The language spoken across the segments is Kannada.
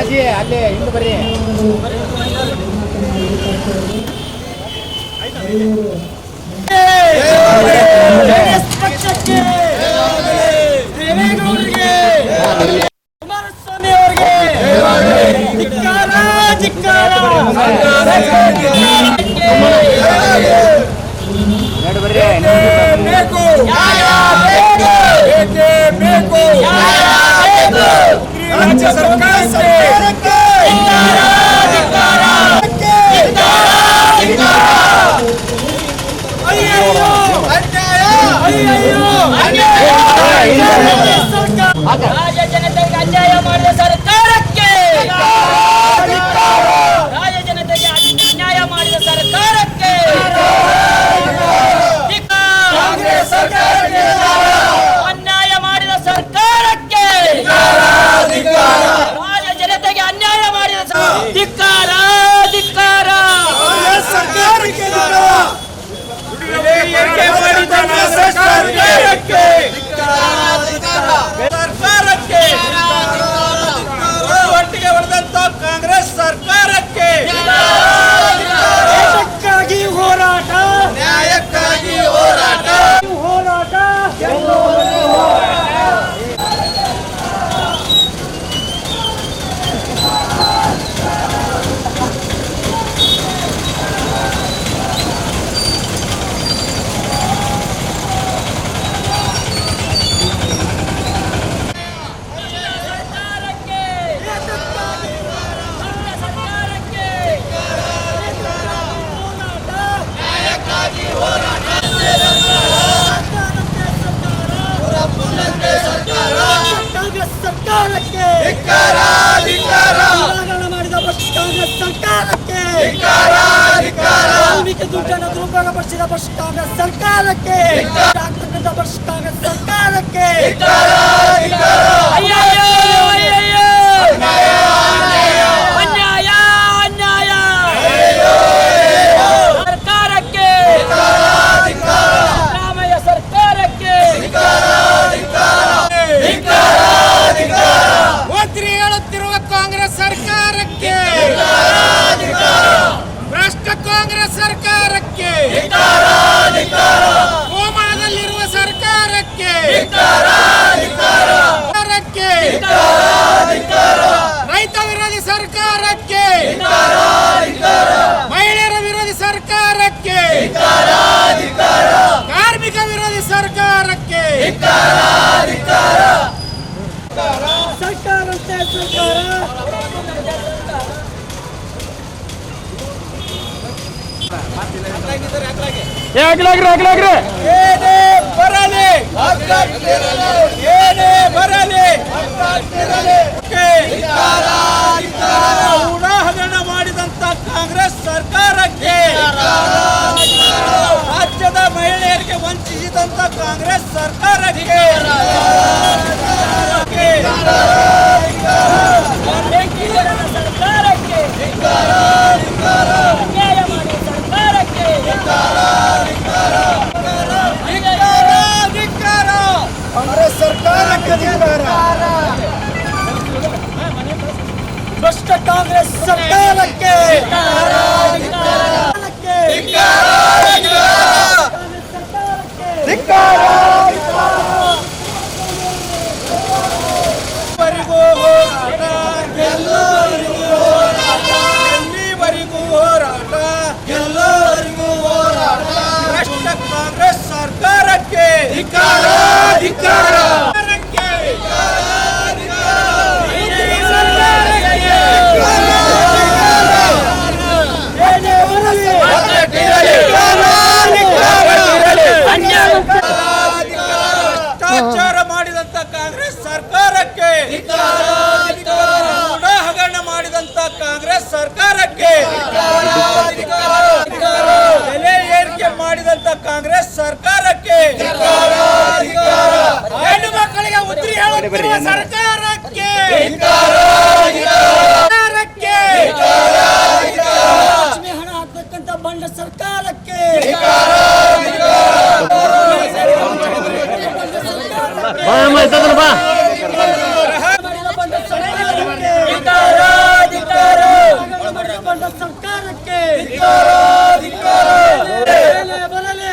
ಅಣ್ಣಾಜಿ ಅಲ್ಲಿ ಹಿಂದೆ ಬರ್ರಿ ಕುಮಾರಸ್ವಾಮಿ ಅವರಿಗೆ ಸರ್ಕಾರಕ್ಕೆ ಸರ್ಕಾರ ರಾಜ್ಯ ಜನತೆಗೆ ಅನ್ಯಾಯ ಮಾಡಿದ ಸರ್ಕಾರಕ್ಕೆ ರಾಜ್ಯ ಜನತೆಗೆ ಅನ್ಯಾಯ ಮಾಡಿದ ಸರ್ಕಾರಕ್ಕೆ ಕಾಂಗ್ರೆಸ್ ಸರ್ಕಾರಕ್ಕೆ ಅನ್ಯಾಯ ಮಾಡಿದ ಸರ್ಕಾರಕ್ಕೆ ರಾಜ್ಯ ಜನತೆಗೆ ಅನ್ಯಾಯ ಮಾಡಿದ ಸ- ಧಿಕ್ಕಾರ ಧಿಕ್ಕಾರ ಕಾಂಗ್ರೆಸ್ ಸರ್ಕಾರಕ್ಕೆ ಏಕೆ ಮಾಡಿದ ಸರ್ಕಾರಕ್ಕೆ ಸರ್ಕಾರಕ್ಕೆ ಒಟ್ಟಿಗೆ ಹೊಡೆದಂತ ಕಾಂಗ್ರೆಸ್ ಸರ್ಕಾರಕ್ಕೆ ದೇಶಕ್ಕಾಗಿ ಹೋರಾಟ ನ್ಯಾಯಕ್ಕಾಗಿ ಹೋರಾಟ ಹೋರಾಟ ಸರ್ಕಾರಕ್ಕೆ ಸರ್ಕಾರಕ್ಕೆ ಸರ್ಕಾರಕ್ಕೆ. ಧಿಕ್ಕಾರ ಮಾಡಿದ ಪಕ್ಷ ಕಾಂಗ್ರೆಸ್ ಸರ್ಕಾರಕ್ಕೆ. ವಾಲ್ಮೀಕಿ ದುಡ್ಡನ್ನು ದುರುಪಯೋಗಪಡಿಸಿದ ಪಕ್ಷ ಕಾಂಗ್ರೆಸ್ ಸರ್ಕಾರಕ್ಕೆ ಆಗ್ತಕ್ಕಂಥ ಬಸ್ ಕಾಂಗ್ರೆಸ್ ಸರ್ಕಾರಕ್ಕೆ ಅಯ್ಯಯ್ಯೋ ಅಯ್ಯಯ್ಯೋ ಅನ್ಯಾಯ ಅನ್ಯಾಯ ಸರ್ಕಾರಕ್ಕೆ ಸಿದ್ದರಾಮಯ್ಯ ಸರ್ಕಾರಕ್ಕೆ ಮಂತ್ರಿ ಹೇಳುತ್ತಿರುವ ಕಾಂಗ್ರೆಸ್ ಸರ್ಕಾರಕ್ಕೆ ಭ್ರಷ್ಟ ಕಾಂಗ್ರೆಸ್ ಸರ್ಕಾರಕ್ಕೆ ಗೋಮಾಳದಲ್ಲಿರುವ ಸರ್ಕಾರಕ್ಕೆ ಸರ್ಕಾರಕ್ಕೆ ರೈತ ವಿರೋಧಿ ಸರ್ಕಾರಕ್ಕೆ ಮಹಿಳೆಯರ ವಿರೋಧಿ ಸರ್ಕಾರಕ್ಕೆ ಕಾರ್ಮಿಕ ವಿರೋಧಿ ಸರ್ಕಾರಕ್ಕೆ ಸರ್ಕಾರ ಅಂತೆ ಸರ್ಕಾರ ಏನೇ ಬರಲಿ ಏನೇ ಬರಲಿ ಮಾಡಿದಂತ ಕಾಂಗ್ರೆಸ್ ಸರ್ಕಾರಕ್ಕೆ ರಾಜ್ಯದ ಮಹಿಳೆಯರಿಗೆ ವಂಚಿಸಿದಂತ ಕಾಂಗ್ರೆಸ್ ಸರ್ಕಾರಕ್ಕೆ ಹೋರಾಟ ಎಲ್ಲರಿಗೂ ಹೋರಾಟ ಭ್ರಷ್ಟ ಕಾಂಗ್ರೆಸ್ ಸರ್ಕಾರಕ್ಕೆ ಧಿಕ್ಕಾರ ಧಿಕ್ಕಾರ ಸರ್ಕಾರಕ್ಕೆ. ಸರ್ಕಾರಕ್ಕೆ. ಲಕ್ಷ್ಮಿ ಹಣ ಬಂಡ ಸರ್ಕಾರಕ್ಕೆ. ಬಂಡ ಸರ್ಕಾರಕ್ಕೆ. ಬರಲೇ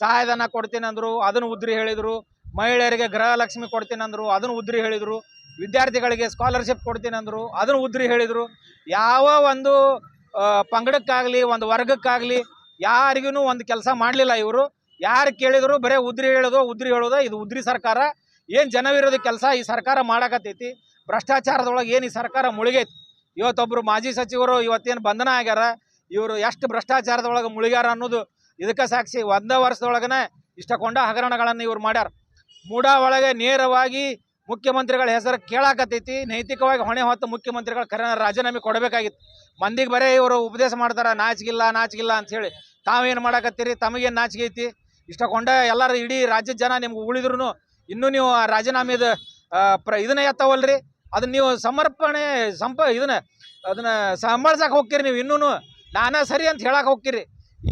ಸಹಾಯಧನ ಕೊಡ್ತೀನಿ ಅಂದರು, ಅದನ್ನು ಉದ್ರಿ ಹೇಳಿದರು, ಮಹಿಳೆಯರಿಗೆ ಗೃಹಲಕ್ಷ್ಮಿ ಕೊಡ್ತೀನಿ ಅಂದರು, ಅದನ್ನು ಉದ್ರಿ ಹೇಳಿದರು, ವಿದ್ಯಾರ್ಥಿಗಳಿಗೆ ಸ್ಕಾಲರ್ಶಿಪ್ ಕೊಡ್ತೀನಿ ಅಂದರು, ಅದನ್ನು ಉದ್ರಿ ಹೇಳಿದರು. ಯಾವ ಒಂದು ಪಂಗಡಕ್ಕಾಗಲಿ, ಒಂದು ವರ್ಗಕ್ಕಾಗಲಿ ಯಾರಿಗೂ ಒಂದು ಕೆಲಸ ಮಾಡಲಿಲ್ಲ ಇವರು. ಯಾರು ಕೇಳಿದ್ರು ಬರೀ ಉದ್ರಿ ಹೇಳೋದು ಉದ್ರಿ ಹೇಳೋದು ಇದು ಉದ್ರಿ ಸರ್ಕಾರ. ಏನು ಜನವಿರೋಧ ಕೆಲಸ ಈ ಸರ್ಕಾರ ಮಾಡಕತ್ತೈತಿ? ಭ್ರಷ್ಟಾಚಾರದೊಳಗೆ ಏನು ಈ ಸರ್ಕಾರ ಮುಳುಗೈತಿ? ಇವತ್ತೊಬ್ಬರು ಮಾಜಿ ಸಚಿವರು ಇವತ್ತೇನು ಬಂಧನ ಆಗ್ಯಾರ? ಇವರು ಎಷ್ಟು ಭ್ರಷ್ಟಾಚಾರದೊಳಗೆ ಮುಳುಗ್ಯಾರ ಅನ್ನೋದು ಇದಕ್ಕೆ ಸಾಕ್ಷಿ ಒಂದೇ ವರ್ಷದೊಳಗನೆ ಇಷ್ಟಕೊಂಡ ಹಗರಣಗಳನ್ನು ಇವ್ರು ಮಾಡ್ಯಾರ. ಮೂಡಾ ಒಳಗೆ ನೇರವಾಗಿ ಮುಖ್ಯಮಂತ್ರಿಗಳ ಹೆಸರು ಕೇಳಾಕತ್ತೈತಿ. ನೈತಿಕವಾಗಿ ಹೊಣೆ ಹೊತ್ತು ಮುಖ್ಯಮಂತ್ರಿಗಳು ಕರೆ ರಾಜೀನಾಮೆ ಕೊಡಬೇಕಾಗಿತ್ತು. ಮಂದಿಗೆ ಬರೇ ಇವರು ಉಪದೇಶ ಮಾಡ್ತಾರೆ, ನಾಚಿಗಿಲ್ಲ ನಾಚಿಗಿಲ್ಲ ಅಂತ ಹೇಳಿ. ತಾವೇನು ಮಾಡಾಕತ್ತೀರಿ? ತಮಗೇನು ನಾಚಿಗೆ ಐತಿ ಇಷ್ಟಕೊಂಡ ಎಲ್ಲರೂ ಇಡೀ ರಾಜ್ಯದ ಜನ ನಿಮ್ಗೆ ಉಳಿದ್ರು ಇನ್ನೂ ನೀವು ಆ ರಾಜೀನಾಮೆದು ಪ್ರ, ಇದನ್ನ ಎತ್ತವಲ್ರಿ? ಅದನ್ನ ನೀವು ಸಮರ್ಪಣೆ, ಸಂಪ, ಇದನ್ನ, ಅದನ್ನ ಸಂಭಾಳ್ಸಕ್ಕೆ ಹೋಗ್ತೀರಿ ನೀವು ಇನ್ನೂ ನಾನೇ ಸರಿ ಅಂತ ಹೇಳಕ್ಕೆ ಹೋಗ್ತೀರಿ.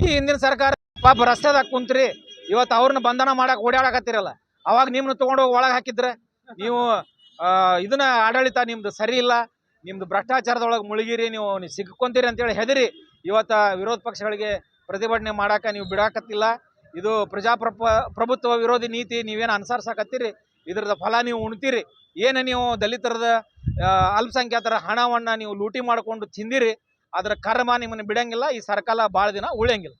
ಈ ಹಿಂದಿನ ಸರ್ಕಾರ ಪಾಪ ರಸ್ತೆದಾಗ ಕುಂತ್ರಿ, ಇವತ್ತು ಅವ್ರನ್ನ ಬಂಧನ ಮಾಡಕ್ಕೆ ಓಡಾಡಕತ್ತಿರಲ್ಲ. ಅವಾಗ ನಿಮ್ಮನ್ನ ತೊಗೊಂಡು ಹೋಗಿ ಒಳಗೆ ಹಾಕಿದ್ರೆ, ನೀವು ಇದನ್ನ ಆಡಳಿತ ನಿಮ್ದು ಸರಿ ಇಲ್ಲ, ನಿಮ್ದು ಭ್ರಷ್ಟಾಚಾರದೊಳಗೆ ಮುಳುಗಿರಿ, ನೀವು ಸಿಕ್ಕೊಂತೀರಿ ಅಂತೇಳಿ ಹೆದರಿ, ಇವತ್ತು ವಿರೋಧ ಪಕ್ಷಗಳಿಗೆ ಪ್ರತಿಭಟನೆ ಮಾಡಾಕ ನೀವು ಬಿಡಾಕತ್ತಿಲ್ಲ. ಇದು ಪ್ರಜಾಪ್ರಭ ಪ್ರಭುತ್ವ ವಿರೋಧಿ ನೀತಿ, ನೀವೇನು ಅನುಸರಿಸಕತ್ತೀರಿ? ಇದ್ರದ ಫಲ ನೀವು ಉಣ್ತೀರಿ. ಏನು ನೀವು ದಲಿತರದ ಅಲ್ಪಸಂಖ್ಯಾತರ ಹಣವನ್ನು ನೀವು ಲೂಟಿ ಮಾಡಿಕೊಂಡು ತಿಂದಿರಿ ಅದರ ಕರ್ಮ ನಿಮ್ಮನ್ನು ಬಿಡಂಗಿಲ್ಲ, ಈ ಸರ್ಕಾರ ಭಾಳ ದಿನ ಉಳಿಯಂಗಿಲ್ಲ.